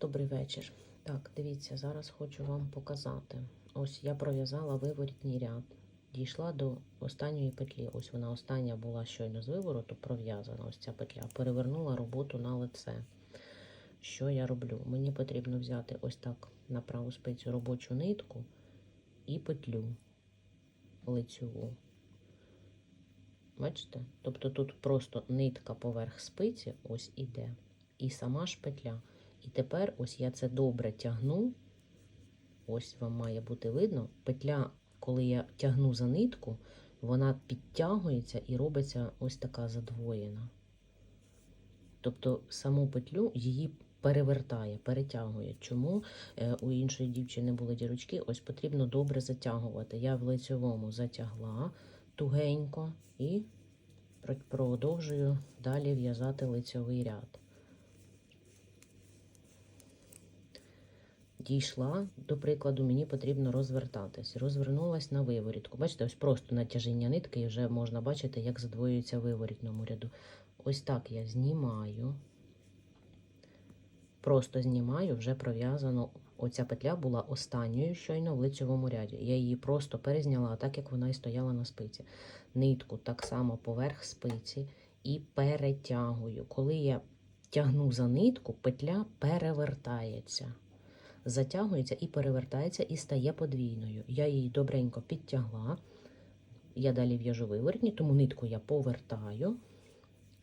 Добрий вечір. Так, дивіться, зараз хочу вам показати. Ось я пров'язала виворітній ряд. Дійшла до останньої петлі. Ось вона остання була щойно з вивороту пров'язана. Ось ця петля. Перевернула роботу на лице. Що я роблю? Мені потрібно взяти ось так на праву спицю робочу нитку і петлю лицьову. Бачите? Тобто тут просто нитка поверх спиці ось іде. І сама ж петля. І тепер ось я це добре тягну. Ось вам має бути видно. Петля, коли я тягну за нитку, вона підтягується і робиться ось така задвоєна. Тобто саму петлю її перевертає, перетягує. Чому е, у іншої дівчини були дірочки? Ось потрібно добре затягувати. Я в лицьовому затягла тугенько і продовжую далі в'язати лицьовий ряд. Дійшла, до прикладу, мені потрібно розвертатись. Розвернулась на виворітку. Бачите, ось просто натяжіння нитки, і вже можна бачити, як задвоюється в виворітному ряду. Ось так я знімаю. Просто знімаю, вже пров'язано. Оця петля була останньою щойно в лицьовому ряді. Я її просто перезняла, так як вона і стояла на спиці. Нитку так само поверх спиці і перетягую. Коли я тягну за нитку, петля перевертається затягується і перевертається, і стає подвійною. Я її добренько підтягла. Я далі в'яжу вивертні, тому нитку я повертаю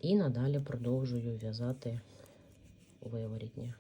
і надалі продовжую в'язати виворітні.